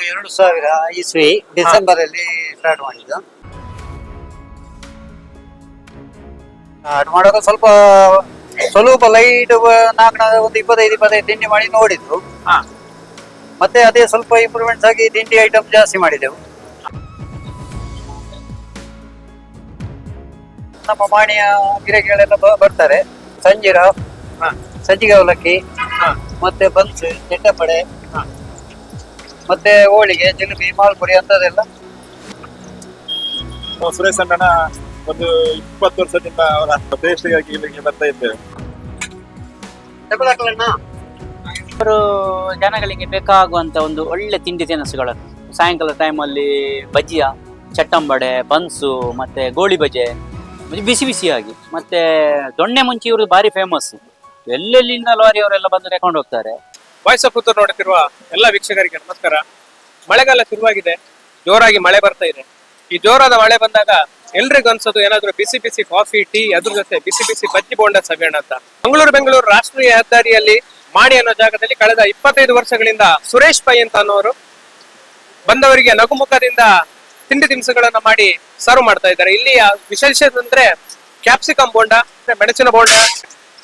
ಎರಡು ಸಾವಿರ ಇಸ್ವಿ ಡಿಸೆಂಬರ್ ಅಲ್ಲಿ ಸ್ಟಾರ್ಟ್ ಮಾಡಿದ್ದು. ಸ್ಟಾರ್ಟ್ ಮಾಡುವಾಗ ಸ್ವಲ್ಪ ಸ್ವಲ್ಪ ಲೈಟ್ ನಾಲ್ಕು ಒಂದು ಇಪ್ಪತ್ತೈದು ಇಪ್ಪತ್ತೈದು ತಿಂಡಿ ಮಾಡಿ ನೋಡಿದ್ರು ಹಾ. ಮತ್ತೆ ಅದೇ ಸ್ವಲ್ಪ ಇಂಪ್ರೂವ್ಮೆಂಟ್ಸ್ ಆಗಿ ತಿಂಡಿ ಐಟಮ್ ಜಾಸ್ತಿ ಮಾಡಿದೆವು. ನಮ್ಮ ಮಾಣಿಯ ಗಿರಾಕಿಗಳೆಲ್ಲ ಬ- ಬರ್ತಾರೆ. ಸಂಜೀರ ಹಾ. ಸಜ್ಜಿಗೆ ಅವಲಕ್ಕಿ ಮತ್ತೆ ಬನ್ಸ್ ಚೆಟ್ಟಪಡೆ ಮತ್ತೆ ಹೋಳಿಗೆ ಜಿಲೇಬಿ ಮಾಲ್ಪುರಿ ಅಂತದೆಲ್ಲ ನಾವು ಸುರೇಶ್ ಅಣ್ಣನ ಒಂದು ಇಪ್ಪತ್ತು ವರ್ಷದಿಂದ ಅವರ ಟೇಸ್ಟಿಗಾಗಿ ಇಲ್ಲಿಗೆ ಬರ್ತಾ ಇದ್ದೇವೆ. ಅವರು ಜನಗಳಿಗೆ ಬೇಕಾಗುವಂತ ಒಂದು ಒಳ್ಳೆ ತಿಂಡಿ ತಿನಿಸುಗಳನ್ನು. ಸಾಯಂಕಾಲ ಟೈಮಲ್ಲಿ ಬಜ್ಜಿಯ ಚಟ್ಟಂಬಡೆ ಬನ್ಸು ಮತ್ತೆ ಗೋಳಿ ಬಜೆ ಬಿಸಿ ಬಿಸಿಯಾಗಿ ಮತ್ತೆ ದೊಣ್ಣೆ ಮುಂಚಿ ಇವರು ಭಾರಿ ಫೇಮಸ್ ಎಲ್ಲೆಲ್ಲಿಂದ ಲಾರಿಯವರೆಲ್ಲ ಬಂದು ತಗೊಂಡು ಹೋಗ್ತಾರೆ. ವಾಯ್ಸ್ ಆಫ್ ಪುತ್ತೂರು ನೋಡುತ್ತಿರುವ ಎಲ್ಲ ವೀಕ್ಷಕರಿಗೆ ನಮಸ್ಕಾರ. ಮಳೆಗಾಲ ಶುರುವಾಗಿದೆ. ಜೋರಾಗಿ ಮಳೆ ಬರ್ತಾ ಇದೆ. ಈ ಜೋರಾದ ಮಳೆ ಬಂದಾಗ ಎಲ್ರಿಗೂ ಅನ್ಸೋದು ಏನಾದ್ರು ಬಿಸಿ ಬಿಸಿ ಕಾಫಿ ಟೀ ಅದ್ರ ಜೊತೆ ಬಿಸಿ ಬಿಸಿ ಬಜ್ಜಿ ಬೋಂಡ ಸವಿಯೋಣ ಅಂತ. ಮಂಗಳೂರು, ಬೆಂಗಳೂರು ರಾಷ್ಟ್ರೀಯ ಹೆದ್ದಾರಿಯಲ್ಲಿ ಮಾಡಿ ಅನ್ನೋ ಜಾಗದಲ್ಲಿ ಕಳೆದ ಇಪ್ಪತ್ತೈದು ವರ್ಷಗಳಿಂದ ಸುರೇಶ್ ಪೈ ಅಂತ ಅನ್ನೋರು ಬಂದವರಿಗೆ ನಗುಮುಖದಿಂದ ತಿಂಡಿ ತಿನಿಸುಗಳನ್ನ ಮಾಡಿ ಸರ್ವ್ ಮಾಡ್ತಾ ಇದ್ದಾರೆ. ಇಲ್ಲಿ ವಿಶೇಷ ಅಂದ್ರೆ ಕ್ಯಾಪ್ಸಿಕಮ್ ಬೋಂಡ ಮೆಣಸಿನ ಬೋಂಡ,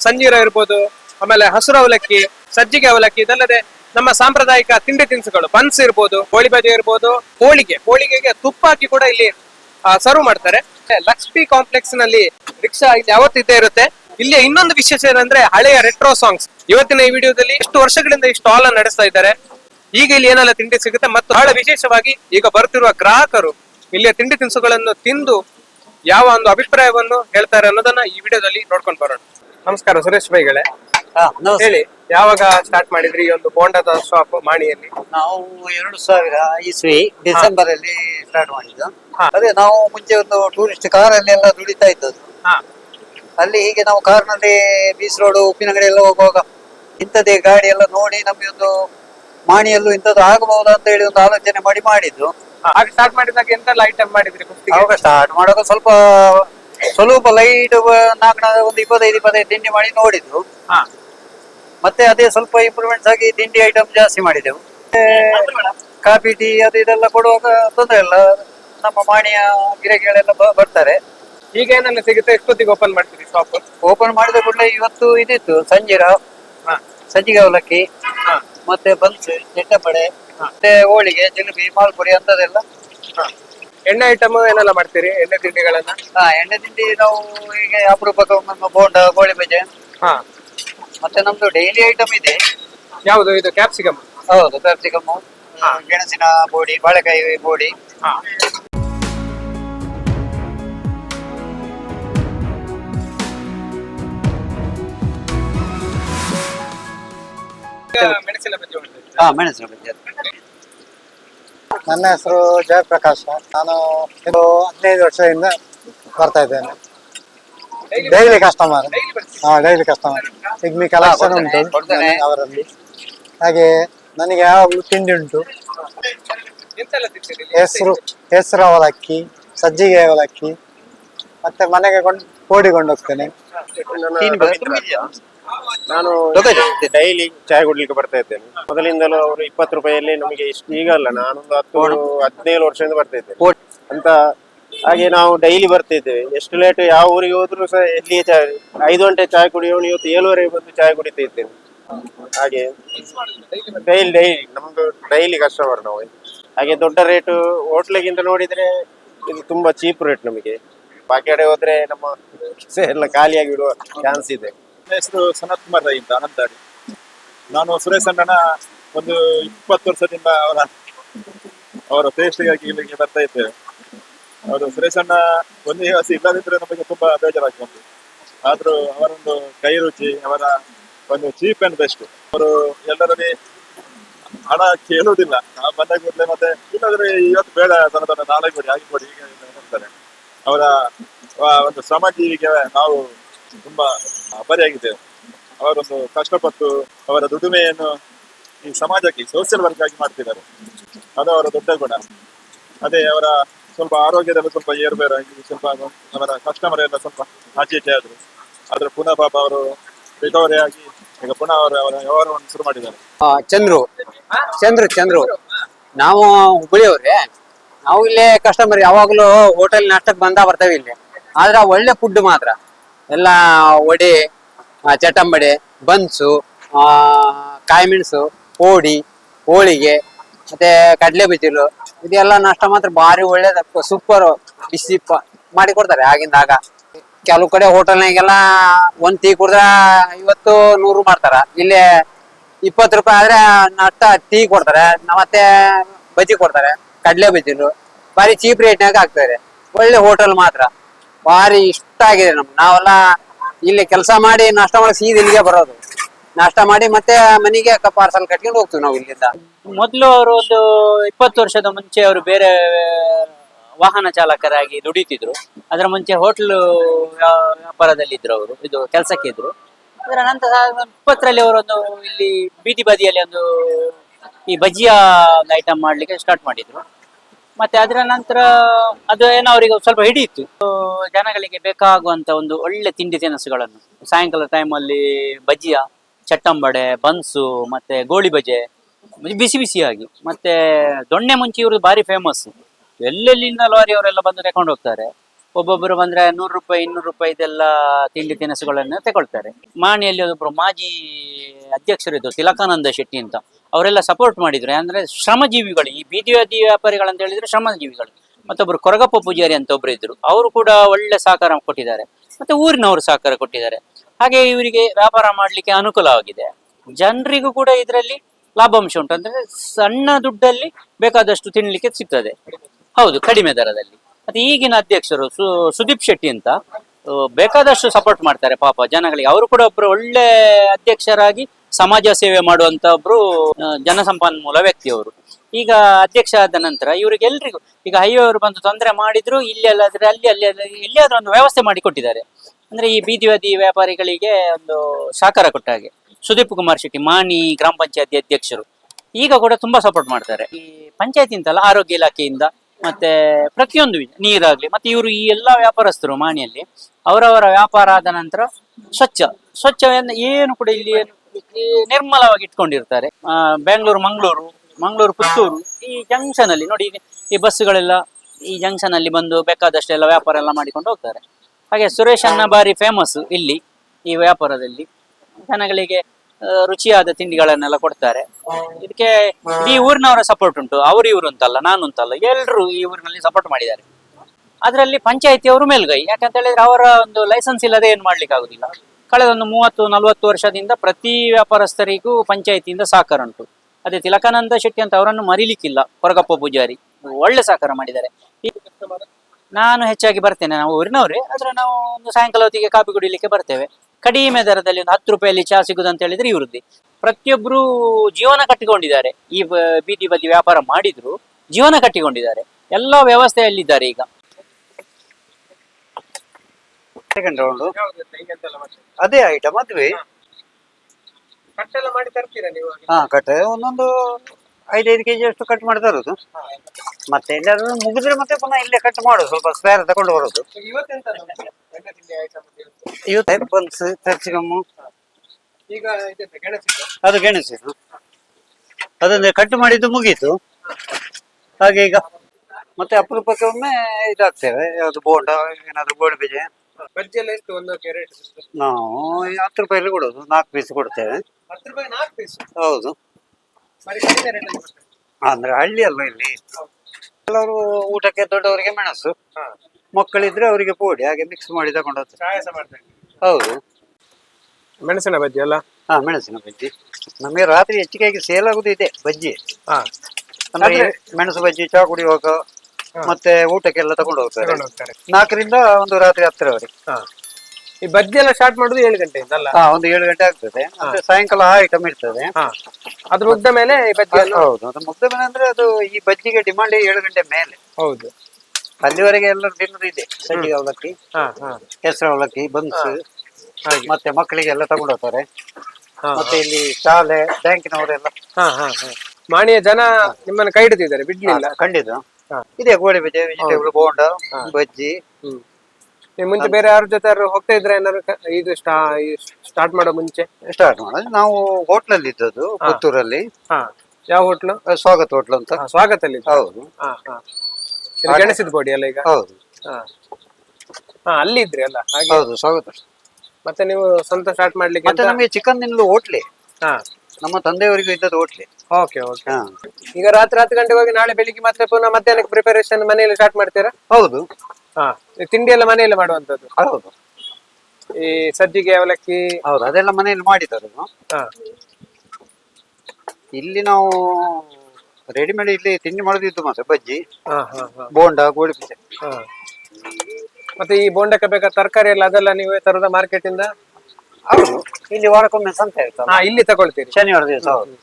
ಸಂಜೀರ ಇರ್ಬೋದು ಆಮೇಲೆ ಹಸಿರು ಅವಲಕ್ಕಿ, ಸಜ್ಜಿಗೆ ಅವಲಕ್ಕಿ, ಇದಲ್ಲದೆ ನಮ್ಮ ಸಾಂಪ್ರದಾಯಿಕ ತಿಂಡಿ ತಿನಿಸುಗಳು, ಬನ್ಸ್ ಇರ್ಬೋದು, ಕೋಳಿ ಬಜೆ ಇರ್ಬೋದು, ಹೋಳಿಗೆ. ಹೋಳಿಗೆಗೆ ತುಪ್ಪ ಹಾಕಿ ಕೂಡ ಇಲ್ಲಿ ಸರ್ವ್ ಮಾಡ್ತಾರೆ. ಲಕ್ಷ್ಮಿ ಕಾಂಪ್ಲೆಕ್ಸ್ನಲ್ಲಿ ರಿಕ್ಷಾ ಇಲ್ಲಿ ಯಾವತ್ತಿದ್ದೇ ಇರುತ್ತೆ. ಇಲ್ಲಿ ಇನ್ನೊಂದು ವಿಶೇಷ ಏನಂದ್ರೆ ಹಳೆಯ ರೆಟ್ರೋ ಸಾಂಗ್ಸ್ ಇವತ್ತಿನ ಈ ವಿಡಿಯೋದಲ್ಲಿ ಎಷ್ಟು ವರ್ಷಗಳಿಂದ ಈ ಸ್ಟಾಲ್ ಅನ್ನು ನಡೆಸ್ತಾ ಇದ್ದಾರೆ. ಈಗ ಇಲ್ಲಿ ಏನೆಲ್ಲ ತಿಂಡಿ ಸಿಗುತ್ತೆ ಮತ್ತು ಬಹಳ ವಿಶೇಷವಾಗಿ ಈಗ ಬರುತ್ತಿರುವ ಗ್ರಾಹಕರು ಇಲ್ಲಿಯ ತಿಂಡಿ ತಿನಿಸುಗಳನ್ನು ತಿಂದು ಯಾವ ಒಂದು ಅಭಿಪ್ರಾಯವನ್ನು ಹೇಳ್ತಾರೆ ಅನ್ನೋದನ್ನ ಈ ವಿಡಿಯೋದಲ್ಲಿ ನೋಡ್ಕೊಂಡು ಬರೋಣ. ನಮಸ್ಕಾರ, ಸುರೇಶ್ ಬೈಗಳೇ. ಹಾ, ನಮಸ್ತೆ. ಹೇಳಿ ಯಾವಾಗ ಸ್ಟಾರ್ಟ್ ಮಾಡಿದ್ರಿ ಈ ಒಂದು ಬೋಂಡದ ಶಾಪ್ ಮಾಣಿಯಲ್ಲಿ? ನಾವು ಎರಡು ಸಾವಿರ ಇಸ್ವಿ ಡಿಸೆಂಬರ್ ಅಲ್ಲಿ ಸ್ಟಾರ್ಟ್ ಮಾಡಿದ್ದು. ಹಾ. ಅದೇ ನಾವು ಮುಂಚೆ ಒಂದು ಟೂರಿಸ್ಟ್ ಕಾರ್ ಅಲ್ಲಿ ಎಲ್ಲ ದುಡಿತಾ ಇದ್ದದ್ದು. ಹಾ. ಅಲ್ಲಿ ಹೀಗೆ ನಾವು ಕಾರ್ನಲ್ಲಿ ಬೀಸ್ ರೋಡ್ ಉಪ್ಪಿನಂಗಡಿ ಎಲ್ಲ ಹೋಗುವಾಗ ಇಂಥದ್ದೇ ಗಾಡಿ ಎಲ್ಲ ನೋಡಿ ನಮ್ಗೆ ಒಂದು ಮಾಣಿಯಲ್ಲೂ ಇಂಥದ್ದು ಆಗಬಹುದು ಅಂತ ಹೇಳಿ ಒಂದು ಆಲೋಚನೆ ಮಾಡಿ ಮಾಡಿದ್ದು. ಆಗ ಸ್ಟಾರ್ಟ್ ಮಾಡಿದಾಗ ಎಂತೆಲ್ಲ ಐಟಮ್ ಮಾಡಿದ್ರಿ ಅವಾಗ ಸ್ಟಾರ್ಟ್ ಮಾಡುವಾಗ ಸ್ವಲ್ಪ ಸ್ವಲ್ಪ ಲೈಟ್ ನಾಲ್ಕು ಒಂದು ಇಪ್ಪತ್ತೈದು ಇಪ್ಪತ್ತೈದು ತಿಂಡಿ ಮಾಡಿ ನೋಡಿದ್ದು. ಹಾ. ಮತ್ತೆ ಅದೇ ಸ್ವಲ್ಪ ಇಂಪ್ರೂವ್ಮೆಂಟ್ಸ್ ಆಗಿ ತಿಂಡಿ ಐಟಮ್ ಜಾಸ್ತಿ ಮಾಡಿದೆವು. ಮತ್ತೆ ಕಾಫಿ ಟೀ ಅದು ಇದೆಲ್ಲ ಕೊಡುವಾಗ ತೊಂದರೆ ಇಲ್ಲ. ನಮ್ಮ ಮಾಣಿಯ ಗಿರಾಕಿಗಳೆಲ್ಲ ಬ- ಬರ್ತಾರೆ. ಈಗ ಏನೆಲ್ಲ ಸಿಗುತ್ತೆ? ಎಷ್ಟೊತ್ತಿಗೆ ಓಪನ್ ಮಾಡ್ತೀರಿ ಶಾಪ್ ಓಪನ್ ಮಾಡಿದ ಕೂಡಲೇ ಇವತ್ತು ಇದಿತ್ತು. ಸಂಜೀರ ಹಾ. ಸಜ್ಜಿಗೆ ಅವಲಕ್ಕಿ ಹಾ. ಮತ್ತೆ ಬನ್ಸ್ ಚಿಟ್ಟಪಡೆ ಮತ್ತೆ ಹೋಳಿಗೆ ಜಿಲೇಬಿ ಮಾಲ್ಪುರಿ ಅಂತದೆಲ್ಲ ಹಾ. ಎಣ್ಣೆ ಐಟಮ್ ಏನೆಲ್ಲ ಮಾಡ್ತೀರಿ? ಎಣ್ಣೆ ತಿಂಡಿಗಳನ್ನ? ಹಾ ಎಣ್ಣೆ ತಿಂಡಿ ನಾವು ಹೀಗೆ ಅಪರೂಪಕ್ಕೆ ಒಮ್ಮೊಮ್ಮೆ ಬೋಂಡ ಗೋಳಿ ಬಜೆ ಹಾ. ಮತ್ತೆ ನಮ್ದು ಡೈಲಿ ಐಟಮ್ ಇದೆ. ಯಾವುದು? ಇದು ಕ್ಯಾಪ್ಸಿಕಮ್ ಹೌದು ಕ್ಯಾಪ್ಸಿಕಮ್ ಗೆಣಸಿನ ಬೋಡಿ ಬಾಳೆಕಾಯಿ ಬೋಡಿ ಹಾ. ಮೆಣಸಿನ ಬಜ್ಜಿ ಮಾಡ್ತೀರಿ. ಹಾ ಮೆಣಸಿನ ಬಜ್ಜಿ ನನ್ನ ಹೆಸರು ಜಯಪ್ರಕಾಶ್. ನಾನು ಇದು ಹದಿನೈದು ವರ್ಷದಿಂದ ಬರ್ತಾ ಇದ್ದೇನೆ. ಡೈಲಿ ಕಸ್ಟಮರ್ ಹಾಂ ಡೈಲಿ ಕಸ್ಟಮರ್ ಸಿಗ್ಮಿ ಕಲೆಕ್ಷನ್ ಉಂಟು ಅವರಲ್ಲಿ. ಹಾಗೆ ನನಗೆ ಯಾವಾಗಲೂ ತಿಂಡಿ ಉಂಟು? ಹೆಸರು ಹೆಸರು ಅವಲಕ್ಕಿ ಸಜ್ಜಿಗೆ ಅವಲಕ್ಕಿ ಮತ್ತೆ ಮನೆಗೆ ಕೊಂಡು ಕೋಡಿ ಇದೆಯಾ? ನಾನು. ಡೈಲಿ ಚಾಯ್ ಕುಡ್ಲಿಕ್ಕೆ ಬರ್ತಾ ಇದ್ದೇನೆ. ಮೊದಲಿಂದಲೂ ಅವರು ಇಪ್ಪತ್ತು ರೂಪಾಯಿಯಲ್ಲಿ ನಮಗೆ ಇಷ್ಟು ಈಗ ಅಲ್ಲ ನಾನೊಂದು ಹತ್ತು ಹದಿನೇಳು ವರ್ಷದಿಂದ ಬರ್ತಾ ಇದ್ದೇನೆ. ಅಂತ ಹಾಗೆ ನಾವು ಡೈಲಿ ಬರ್ತಿದ್ದೇವೆ. ಎಷ್ಟು ಲೇಟ್ ಯಾವ ಊರಿಗೆ ಹೋದ್ರು ಸಹ ಎಲ್ಲಿಯೇ ಚಾಯ್ ಐದು ಗಂಟೆ ಚಾಯ್ ಕುಡಿಯೋನು ಇವತ್ತು ಏಳುವರೆಗೆ ಬಂದು ಚಾಯ್ ಕುಡಿತಾ ಇದ್ದೇವೆ ಹಾಗೆ ಡೈಲಿ ಡೈಲಿ ನಮ್ದು ಡೈಲಿ ಕಸ್ಟಮರ್ ನಾವು. ಹಾಗೆ ದೊಡ್ಡ ರೇಟು ಹೋಟ್ಲಿಗಿಂತ ನೋಡಿದ್ರೆ ಇದು ತುಂಬಾ ಚೀಪ್ ರೇಟ್ ನಮಗೆ. ಬಾಕಿ ಕಡೆ ಹೋದ್ರೆ ನಮ್ಮ ಎಲ್ಲ ಖಾಲಿಯಾಗಿ ಬಿಡುವ ಚಾನ್ಸ್ ಇದೆ. ಹೆಸರು ಸನತ್ ಕುಮಾರ್ ರೈ ಅಂತ ಅನಂತಾಡಿ ನಾನು ಸುರೇಶ್ ಅಣ್ಣನ ಒಂದು ಇಪ್ಪತ್ತು ವರ್ಷದಿಂದ ಅವರ ಅವರ ಟೇಸ್ಟ್ಗಾಗಿ ಇಲ್ಲಿಗೆ ಬರ್ತಾ ಇದ್ದೇವೆ. ಅವರು ಸುರೇಶ್ ಅಣ್ಣ ಒಂದು ದಿವಸ ಇಲ್ಲದಿದ್ರೆ ನಮಗೆ ತುಂಬಾ ಬೇಜಾರಾಗಿ ಬಂತು ಆದ್ರೂ ಅವರೊಂದು ಕೈ ರುಚಿ, ಅವರ ಒಂದು ಚೀಪ್ ಅಂಡ್ ಬೆಸ್ಟ್. ಅವರು ಎಲ್ಲರಲ್ಲಿ ಹಣ ಕೇಳುವುದಿಲ್ಲ. ನಾವು ಬಂದಾಗ ಕೂಡಲೇ ಮತ್ತೆ ಇಲ್ಲಾದ್ರೆ ಇವತ್ತು ಬೇಡ, ತನ್ನ ತನ್ನ ನಾಳೆ ಕೊಡಿ, ಹಾಗೆ ಕೊಡಿ, ಹೀಗೆ ಹೇಳ್ತಾರೆ. ಅವರ ಒಂದು ಶ್ರಮ ಜೀವಿಗೆ ನಾವು ತುಂಬಾ ಅಪರಿಯಾಗಿದ್ದೇವೆ. ಅವರೊಂದು ಕಷ್ಟಪಟ್ಟು ಅವರ ದುಡಿಮೆಯನ್ನು ಈ ಸಮಾಜಕ್ಕೆ ಸೋಷಿಯಲ್ ವರ್ಕ್ ಆಗಿ ಮಾಡ್ತಿದ್ದಾರೆ. ಅದು ಅವರ ದೊಡ್ಡ ಗುಣ. ಅದೇ ಅವರ ಸ್ವಲ್ಪ ಆರೋಗ್ಯದಲ್ಲಿ ಸ್ವಲ್ಪ ಏರ್ಬೇರಾಗಿ ಸ್ವಲ್ಪ ಅವರ ಕಸ್ಟಮರ್ ಎಲ್ಲ ಸ್ವಲ್ಪ ಆಚೆ ಈಚೆ ಆದ್ರು. ಆದ್ರೆ ಪುನಃ ಪಾಪ ಅವರು ರಿಕವರಿ ಆಗಿ ಈಗ ಪುನಃ ಅವರು ಅವರ ವ್ಯವಹಾರವನ್ನು ಶುರು ಮಾಡಿದ್ದಾರೆ. ಆ, ಚಂದ್ರು. ಚಂದ್ರು ಚಂದ್ರು. ನಾವು ಹುಬ್ಬಳ್ಳಿಯವ್ರೆ ನಾವು ಇಲ್ಲಿ ಕಸ್ಟಮರ್ ಯಾವಾಗಲೂ ಹೋಟೆಲ್ ನಾಷ್ಟಕ್ಕೆ ಬಂದ ಬರ್ತೇವೆ ಇಲ್ಲಿ. ಆದ್ರೆ ಒಳ್ಳೆ ಫುಡ್ ಮಾತ್ರ. ಎಲ್ಲ ವಡೆ ಆ, ಚಟ್ಟಂಬಡೆ ಬನ್ಸು ಆ, ಕಾಯಿ ಮೆಣಸು ಪೋಡಿ ಹೋಳಿಗೆ ಮತ್ತೆ ಕಡಲೆ ಬೀಜಲು ಇದೆಲ್ಲ ನಾಷ್ಟ ಮಾತ್ರ ಭಾರಿ ಒಳ್ಳೇದಪ್ಪ ಸೂಪರ್ ಬಿಸಿ ಮಾಡಿ ಕೊಡ್ತಾರೆ ಆಗಿಂದ ಆಗ ಕೆಲವು ಕಡೆ ಹೋಟೆಲ್ನಾಗೆಲ್ಲ ಒಂದ್ ಟೀ ಕುಡಿದ್ರ ಐವತ್ತು ನೂರು ಮಾಡ್ತಾರ. ಇಲ್ಲೇ ಇಪ್ಪತ್ತು ರೂಪಾಯಿ ಆದ್ರೆ ನಷ್ಟ ಟೀ ಕೊಡ್ತಾರೆ. ಮತ್ತೆ ಬಜ್ಜಿ ಕೊಡ್ತಾರೆ. ಕಡಲೆ ಬಜ್ಜಿಲು. ಭಾರಿ ಚೀಪ್ ರೇಟ್ನಾಗ ಆಗ್ತಾರೆ ಒಳ್ಳೆ ಹೋಟೆಲ್ ಮಾತ್ರ. ಭಾರಿ ಇಷ್ಟ ಆಗಿದೆ ನಮ್ಗೆ. ನಾವೆಲ್ಲ ಇಲ್ಲಿ ಕೆಲಸ ಮಾಡಿ ನಾಷ್ಟ ಮಾಡಿ ಸೀದ ಇಲ್ಲಿಗೆ ಬರೋದು. ನಾಷ್ಟ ಮಾಡಿ ಮತ್ತೆ ಮನೆಗೆ ಪಾರ್ಸಲ್ ಕಟ್ಕೊಂಡು ಹೋಗ್ತೀವಿ ನಾವು ಇಲ್ಲಿಂದ. ಮೊದಲು ಅವರು ಒಂದು ಇಪ್ಪತ್ತು ವರ್ಷದ ಮುಂಚೆ ಅವರು ಬೇರೆ ವಾಹನ ಚಾಲಕರಾಗಿ ದುಡಿತಿದ್ರು. ಅದರ ಮುಂಚೆ ಹೋಟ್ಲು ವ್ಯಾಪಾರದಲ್ಲಿ ಇದ್ರು ಅವರು. ಇದು ಕೆಲಸಕ್ಕೆ ಇದ್ರು. ಅದರ ನಂತರ ಒಂದು ಇಪ್ಪತ್ತರಲ್ಲಿ ಅವರೊಂದು ಇಲ್ಲಿ ಬೀದಿ ಬದಿಯಲ್ಲಿ ಒಂದು ಈ ಬಜ್ಜಿಯ ಒಂದು ಐಟಮ್ ಮಾಡ್ಲಿಕ್ಕೆ ಸ್ಟಾರ್ಟ್ ಮಾಡಿದ್ರು. ಮತ್ತೆ ಅದರ ನಂತರ ಅದು ಏನೋ ಅವರಿಗೆ ಸ್ವಲ್ಪ ಹಿಡಿಯಿತು ಜನಗಳಿಗೆ ಬೇಕಾಗುವಂತ ಒಂದು ಒಳ್ಳೆ ತಿಂಡಿ ತಿನಿಸುಗಳನ್ನು. ಸಾಯಂಕಾಲ ಟೈಮಲ್ಲಿ ಬಜ್ಜಿಯ ಚಟ್ಟಂಬಡೆ, ಬನ್ಸು, ಮತ್ತೆ ಗೋಳಿ ಬಜೆ, ಬಿಸಿ ಬಿಸಿಯಾಗಿ. ಮತ್ತೆ ದೊಣ್ಣೆ ಮುಂಚಿ ಇವರು ಭಾರಿ ಫೇಮಸ್ ಎಲ್ಲೆಲ್ಲಿಂದ ಲಾರಿ ಅವರೆಲ್ಲ ಬಂದು ತಗೊಂಡು ಹೋಗ್ತಾರೆ. ಒಬ್ಬೊಬ್ಬರು ಬಂದ್ರೆ ನೂರು ರೂಪಾಯಿ, ಇನ್ನೂರು ರೂಪಾಯಿ ಇದೆಲ್ಲ ತಿಂಡಿ ತಿನಿಸುಗಳನ್ನು ತಗೊಳ್ತಾರೆ. ಮಾಣಿಯಲ್ಲಿ ಒಬ್ಬರು ಮಾಜಿ ಅಧ್ಯಕ್ಷರು ಇದ್ದು ತಿಲಕಾನಂದ ಶೆಟ್ಟಿ ಅಂತ. ಅವರೆಲ್ಲ ಸಪೋರ್ಟ್ ಮಾಡಿದ್ರು. ಅಂದ್ರೆ ಶ್ರಮಜೀವಿಗಳು, ಈ ಬೀದಿ ಬದಿ ವ್ಯಾಪಾರಿಗಳು ಅಂತ ಹೇಳಿದ್ರೆ ಶ್ರಮಜೀವಿಗಳು. ಮತ್ತೊಬ್ರು ಕೊರಗಪ್ಪ ಪೂಜಾರಿ ಅಂತ ಒಬ್ರು ಇದ್ರು. ಅವರು ಕೂಡ ಒಳ್ಳೆ ಸಹಕಾರ ಕೊಟ್ಟಿದ್ದಾರೆ. ಮತ್ತೆ ಊರಿನವರು ಸಹಕಾರ ಕೊಟ್ಟಿದ್ದಾರೆ. ಹಾಗೆ ಇವರಿಗೆ ವ್ಯಾಪಾರ ಮಾಡ್ಲಿಕ್ಕೆ ಅನುಕೂಲವಾಗಿದೆ ಜನರಿಗೂ ಕೂಡ ಇದರಲ್ಲಿ ಲಾಭಾಂಶ ಉಂಟು. ಅಂದ್ರೆ ಸಣ್ಣ ದುಡ್ಡಲ್ಲಿ ಬೇಕಾದಷ್ಟು ತಿನ್ಲಿಕ್ಕೆ ಸಿಗ್ತದೆ. ಹೌದು, ಕಡಿಮೆ ದರದಲ್ಲಿ. ಮತ್ತೆ ಈಗಿನ ಅಧ್ಯಕ್ಷರು ಸುದೀಪ್ ಶೆಟ್ಟಿ ಅಂತ ಬೇಕಾದಷ್ಟು ಸಪೋರ್ಟ್ ಮಾಡ್ತಾರೆ ಪಾಪ ಜನಗಳಿಗೆ. ಅವರು ಕೂಡ ಒಬ್ರು ಒಳ್ಳೆ ಅಧ್ಯಕ್ಷರಾಗಿ ಸಮಾಜ ಸೇವೆ ಮಾಡುವಂತ ಒಬ್ರು ಜನಸಂಪನ್ಮೂಲ ವ್ಯಕ್ತಿ ಅವರು. ಈಗ ಅಧ್ಯಕ್ಷ ಆದ ನಂತರ ಇವರಿಗೆ ಎಲ್ರಿಗೂ, ಈಗ ಹೈವೇ ಅವರು ಬಂದು ತೊಂದರೆ ಮಾಡಿದ್ರು, ಇಲ್ಲಿ ಅಲ್ಲಾದ್ರೆ ಅಲ್ಲಿ ಅಲ್ಲಿ, ಅಲ್ಲ, ಎಲ್ಲಿಯಾದ್ರೂ ಒಂದು ವ್ಯವಸ್ಥೆ ಮಾಡಿ ಕೊಟ್ಟಿದ್ದಾರೆ. ಅಂದ್ರೆ ಈ ಬೀದಿ ಬದಿ ವ್ಯಾಪಾರಿಗಳಿಗೆ ಒಂದು ಸಹಕಾರ ಕೊಟ್ಟ ಹಾಗೆ. ಸುದೀಪ್ ಕುಮಾರ್ ಶೆಟ್ಟಿ, ಮಾಣಿ ಗ್ರಾಮ ಪಂಚಾಯತಿ ಅಧ್ಯಕ್ಷರು. ಈಗ ಕೂಡ ತುಂಬಾ ಸಪೋರ್ಟ್ ಮಾಡ್ತಾರೆ. ಈ ಪಂಚಾಯತಿ ಅಂತಲ್ಲ ಆರೋಗ್ಯ ಇಲಾಖೆಯಿಂದ ಮತ್ತೆ ಪ್ರತಿಯೊಂದು ನೀರಾಗ್ಲಿ ಮತ್ತೆ ಇವರು ಈ ಎಲ್ಲಾ ವ್ಯಾಪಾರಸ್ಥರು ಮಾಣಿಯಲ್ಲಿ ಅವರವರ ವ್ಯಾಪಾರ ಆದ ನಂತರ ಸ್ವಚ್ಛ ಸ್ವಚ್ಛ ಏನ್- ಕೂಡ ಇಲ್ಲಿ ನಿರ್ಮಲವಾಗಿ ಇಟ್ಕೊಂಡಿರ್ತಾರೆ. ಬೆಂಗಳೂರು ಮಂಗಳೂರು ಮಂಗಳೂರು ಪುತ್ತೂರು ಈ ಜಂಕ್ಷನ್ ಅಲ್ಲಿ ನೋಡಿ ಈ ಬಸ್ಸುಗಳೆಲ್ಲ ಈ ಜಂಕ್ಷನ್ ಅಲ್ಲಿ ಬಂದು ಬೇಕಾದಷ್ಟೆಲ್ಲ ವ್ಯಾಪಾರ ಎಲ್ಲ ಮಾಡಿಕೊಂಡು ಹೋಗ್ತಾರೆ. ಹಾಗೆ ಸುರೇಶ್ ಅನ್ನ ಬಾರಿ ಫೇಮಸ್ ಇಲ್ಲಿ ಈ ವ್ಯಾಪಾರದಲ್ಲಿ. ಜನಗಳಿಗೆ ರುಚಿಯಾದ ತಿಂಡಿಗಳನ್ನೆಲ್ಲ ಕೊಡ್ತಾರೆ. ಇದಕ್ಕೆ ಈ ಊರಿನವರ ಸಪೋರ್ಟ್ ಉಂಟು. ಅವ್ರು ಇವರು ಅಂತಲ್ಲ, ನಾನು ಅಂತಲ್ಲ. ಎಲ್ಲರೂ ಈ ಊರಿನಲ್ಲಿ ಸಪೋರ್ಟ್ ಮಾಡಿದ್ದಾರೆ. ಅದರಲ್ಲಿ ಪಂಚಾಯತಿಯವರು ಮೇಲ್ಗೈ. ಯಾಕಂತ ಹೇಳಿದ್ರೆ ಅವರ ಒಂದು ಲೈಸೆನ್ಸ್ ಇಲ್ಲದೆ ಏನು ಮಾಡ್ಲಿಕ್ಕೆ ಆಗುದಿಲ್ಲ. ಕಳೆದ ಒಂದು ಮೂವತ್ತು, ನಲವತ್ತು ವರ್ಷದಿಂದ ಪ್ರತಿ ವ್ಯಾಪಾರಸ್ಥರಿಗೂ ಪಂಚಾಯತಿಯಿಂದ ಸಹಕಾರ ಉಂಟು. ಅದೇ ತಿಲಕಾನಂದ ಶೆಟ್ಟಿ ಅಂತ ಅವರನ್ನು ಮರಿಲಿಕ್ಕಿಲ್ಲ, ಕೊರಗಪ್ಪ ಪೂಜಾರಿ. ಒಳ್ಳೆ ಸಹಕಾರ ಮಾಡಿದ್ದಾರೆ. ನಾನು ಹೆಚ್ಚಾಗಿ ಬರ್ತೇನೆ ನಾವು ಊರಿನವ್ರೆ ಆದ್ರೆ ನಾವು ಒಂದು ಸಾಯಂಕಾಲ ಹೊತ್ತಿಗೆ ಕಾಫಿ ಕುಡಿಲಿಕ್ಕೆ ಬರ್ತೇವೆ. ಕಡಿಮೆ ದರದಲ್ಲಿ ಒಂದು ಹತ್ತು ರೂಪಾಯಲ್ಲಿ ಚಹಾ ಸಿಗುದು ಅಂತ ಹೇಳಿದ್ರೆ ಇವ್ರದ್ದೇ. ಪ್ರತಿಯೊಬ್ರು ಜೀವನ ಕಟ್ಟಿಕೊಂಡಿದ್ದಾರೆ. ಈ ಬೀದಿ ಬದಿ ವ್ಯಾಪಾರ ಮಾಡಿದ್ರು ಜೀವನ ಕಟ್ಟಿಕೊಂಡಿದ್ದಾರೆ. ಎಲ್ಲ ವ್ಯವಸ್ಥೆಯಲ್ಲಿದ್ದಾರೆ ಈಗ. ಸೆಕೆಂಡ್ ರೌಂಡ್ ಅದೇ ಐಟಮ್ ಮಾಡಿ ತರ್ತೀರಾ ನೀವು ಹಾ ಕಟ್ ಒಂದೊಂದು ಐದೈದು ಕೆಜಿ ಅಷ್ಟು ಕಟ್ ಮಾಡಿ ತರೋದು. ಮತ್ತೆ ಎಲ್ಲಾದ್ರೂ ಮುಗಿದ್ರೆ ಮತ್ತೆ ಪುನಃ ಇಲ್ಲೇ ಕಟ್ ಮಾಡುದು ಸ್ವಲ್ಪ ಸ್ಪೇರ್ ತಗೊಂಡು ಬರೋದು. ಇವತ್ತು? ಬನ್ಸ್ ಅದು ಗೆಣಸು ಅದೊಂದು ಕಟ್ ಮಾಡಿದ್ದು ಮುಗೀತು. ಹಾಗೆ ಈಗ ಮತ್ತೆ ಅಪರೂಪಕ್ಕೆ ಒಮ್ಮೆ ಇದಾಗ್ತೇವೆ. ಯಾವ್ದು ಬೋಂಡ ಏನಾದ್ರು ಗೋಳಿ ಬೀಜ? ನಾವು ಹತ್ತು ರೂಪಾಯಲ್ಲಿ ಕೊಡೋದು ನಾಲ್ಕು ಪೀಸ್ ಕೊಡ್ತೇವೆ. ಹೌದು. ಅಂದ್ರೆ ಹಳ್ಳಿ ಅಲ್ವಾ ಇಲ್ಲಿ? ಕೆಲವರು ಊಟಕ್ಕೆ ದೊಡ್ಡವರಿಗೆ ಮೆಣಸು ಮಕ್ಕಳಿದ್ರೆ ಅವರಿಗೆ ಪೋಡಿ ಹಾಗೆ ಮಿಕ್ಸ್ ಮಾಡಿ ತಗೊಂಡು ಹೋಗ್ತಾರೆ. ಹೌದು. ಮೆಣಸಿನ ಬಜ್ಜಿ ಅಲ್ಲ? ಹಾ ಮೆಣಸಿನ ಬಜ್ಜಿ. ನಮಗೆ ರಾತ್ರಿ ಹೆಚ್ಚಿಗೆ ಸೇಲ್ ಆಗುದು ಇದೆ ಬಜ್ಜಿ. ಹಾ. ಅಂದ್ರೆ ಮೆಣಸು ಬಜ್ಜಿ ಚಾ ಕುಡಿಯುವಾಗ ಮತ್ತೆ ಊಟಕ್ಕೆಲ್ಲ ತಗೊಂಡು ಹೋಗ್ತಾರೆ. ತಗೊಂಡು ಹೋಗ್ತಾರೆ. ನಾಲ್ಕರಿಂದ ಒಂದು ರಾತ್ರಿ ಹತ್ತಿರವರೆಗೆ ಹಾ. ಈ ಬಜ್ಜಿ ಎಲ್ಲ ಸ್ಟಾರ್ಟ್ ಮಾಡುದು ಏಳು ಗಂಟೆ ಅಲ್ಲ? ಹಾ ಒಂದು ಏಳು ಗಂಟೆ ಆಗ್ತದೆ. ಅಂದ್ರೆ ಸಾಯಂಕಾಲ ಆ ಐಟಮ್ ಇರ್ತದೆ. ಅದ್ರ ಅದು ಮುಗ್ದ ಮೇಲೆ ಈ ಬಜ್ಜಿ ಹೌದು ಅದು ಮುಗ್ದ ಮೇಲೆ ಅಂದ್ರೆ ಅದು ಈ ಬಜ್ಜಿಗೆ ಡಿಮಾಂಡ್ ಏಳು ಗಂಟೆ ಮೇಲೆ. ಹೌದು. ಅಲ್ಲಿವರೆಗೆ ಎಲ್ಲರೂ ತಿನ್ನೋದು ಇದೆ ಸಂಜೆಗೆ ಅವಲಕ್ಕಿ ಹಾ ಹಾ. ಹೆಸರು ಅವಲಕ್ಕಿ ಬನ್ಸ್ ಹಾಗೆ. ಮತ್ತೆ ಮಕ್ಕಳಿಗೆಲ್ಲ ತಗೊಂಡು ಹೋಗ್ತಾರೆ. ಹಾ. ಮತ್ತೆ ಇಲ್ಲಿ ಶಾಲೆ ಬ್ಯಾಂಕಿನವರೆಲ್ಲ. ಹಾ ಹಾ ಹಾ. ಮಾಣಿಯ ಜನ ನಿಮ್ಮನ್ನು ಕೈ ಹಿಡಿದಿದ್ದಾರೆ ಬಿಡ್ಲಿಲ್ಲ. ಖಂಡಿತ. ಹಾ. ಇದೆ ಗೋಳಿ ಬಜ್ಜಿ ವೆಜಿಟೇಬಲ್ ಬೋಂಡ ಬಜ್ಜಿ. ಹ್ಮ್. ನೀವು ಮುಂಚೆ ಬೇರೆ ಯಾರ ಜೊತೆ ಹೋಗ್ತಾ ಇದ್ರೆ ಏನಾದ್ರು ಕ- ಇದು ಸ್ಟಾರ್ಟ್ ಮಾಡೋ ಮುಂಚೆ? ಸ್ಟಾರ್ಟ್ ಮಾಡೋದು ನಾವು ಹೋಟ್ಲಲ್ಲಿ ಇದ್ದದ್ದು ಪುತ್ತೂರಲ್ಲಿ. ಹಾ. ಯಾವ ಹೋಟ್ಲು ಸ್ವಾಗತ ಹೋಟ್ಲ್ ಅಂತ. ಸ್ವಾಗತಲ್ಲಿ ಹೌದು. ಹಾ ಹಾ. ಇದು ಗೆಣಸಿದ ಬೋಡಿ ಅಲ್ಲ ಈಗ? ಹೌದು. ಹಾ. ಹಾ ಅಲ್ಲಿ ಇದ್ರಿ ಅಲ್ಲ? ಹಾಗೆ. ಹೌದು ಸ್ವಾಗತ ಮತ್ತೆ ನೀವು ಸ್ವಂತ ಸ್ಟಾರ್ಟ್ ಮಾಡ್ಲಿಕ್ಕೆ ಮತ್ತೆ ನಮಗೆ ಚಿಕನ್ ನಿಂದಲೂ ಹೋಟ್ಲೆ ಹಾ. ನಮ್ಮ ತಂದೆಯವರಿಗೂ ಇದ್ದದ್ದು ಹೋಟ್ಲೆ ಓಕೆ ಓಕೆ ಹಾ. ಈಗ ರಾತ್ರಿ ಹತ್ತು ಗಂಟೆಗೆ ಹೋಗಿ ನಾಳೆ ಬೆಳಿಗ್ಗೆ ಮತ್ತೆ ಪುನಃ ಮಧ್ಯಾಹ್ನಕ್ಕೆ ಪ್ರಿಪರೇಷನ್ ಮನೆಯಲ್ಲಿ ಸ್ಟಾರ್ಟ್ ಮಾಡ್ತೀರಾ? ಹೌದು. ಹಾ. ಈ ತಿಂಡಿ ಎಲ್ಲ ಮನೆಯಲ್ಲೇ ಮಾಡುವಂತದ್ದು ಹೌದು. ಈ ಸಜ್ಜಿಗೆ ಅವಲಕ್ಕಿ. ಹೌದು ಅದೆಲ್ಲ ಮನೆಯಲ್ಲಿ ಮಾಡಿದ್ದಾರೆ ಹಾ. ಇಲ್ಲಿ ನಾವು ರೆಡಿಮೇಡ್ ಇಲ್ಲಿ ತಿಂಡಿ ಮಾಡೋದಿದ್ದು ಮಾತ್ರ ಬಜ್ಜಿ ಹಾ ಹಾ ಹಾ. ಬೋಂಡ ಗೋಳಿ ಪಿಜ್ಜೆ ಹಾ. ಮತ್ತೆ ಈ ಬೋಂಡಕ್ಕೆ ಬೇಕಾದ ತರಕಾರಿ ಎಲ್ಲ ಅದೆಲ್ಲ ನೀವೇ ತರದ ಮಾರ್ಕೆಟ್ ಇಂದ? ಹೌದು ಇಲ್ಲಿ ವಾರಕ್ಕೊಮ್ಮೆ ಸಂತೆ ಆಯ್ತಲ್ಲ ಹಾ ಇಲ್ಲಿ ತಗೊಳ್ತೀರಿ. ಶನಿವಾರ ದಿವಸ ಹೌದು.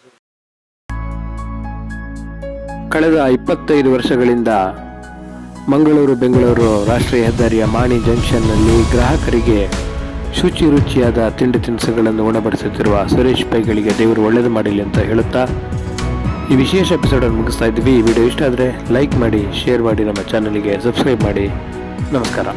ಕಳೆದ ಇಪ್ಪತ್ತೈದು ವರ್ಷಗಳಿಂದ ಮಂಗಳೂರು, ಬೆಂಗಳೂರು ರಾಷ್ಟ್ರೀಯ ಹೆದ್ದಾರಿಯ ಮಾಣಿ ಜಂಕ್ಷನ್ನಲ್ಲಿ ಗ್ರಾಹಕರಿಗೆ ಶುಚಿ ರುಚಿಯಾದ ತಿಂಡಿ ತಿನಿಸುಗಳನ್ನು ಉಣಬಡಿಸುತ್ತಿರುವ ಸುರೇಶ್ ಪೈಗಳಿಗೆ ದೇವರು ಒಳ್ಳೆಯದು ಮಾಡಲಿ ಅಂತ ಹೇಳುತ್ತಾ ಈ ವಿಶೇಷ ಎಪಿಸೋಡನ್ನು ಮುಗಿಸ್ತಾ ಇದ್ವಿ ಈ ವಿಡಿಯೋ ಇಷ್ಟ ಆದರೆ ಲೈಕ್ ಮಾಡಿ ಶೇರ್ ಮಾಡಿ, ನಮ್ಮ ಚಾನಲಿಗೆ ಸಬ್ಸ್ಕ್ರೈಬ್ ಮಾಡಿ. ನಮಸ್ಕಾರ.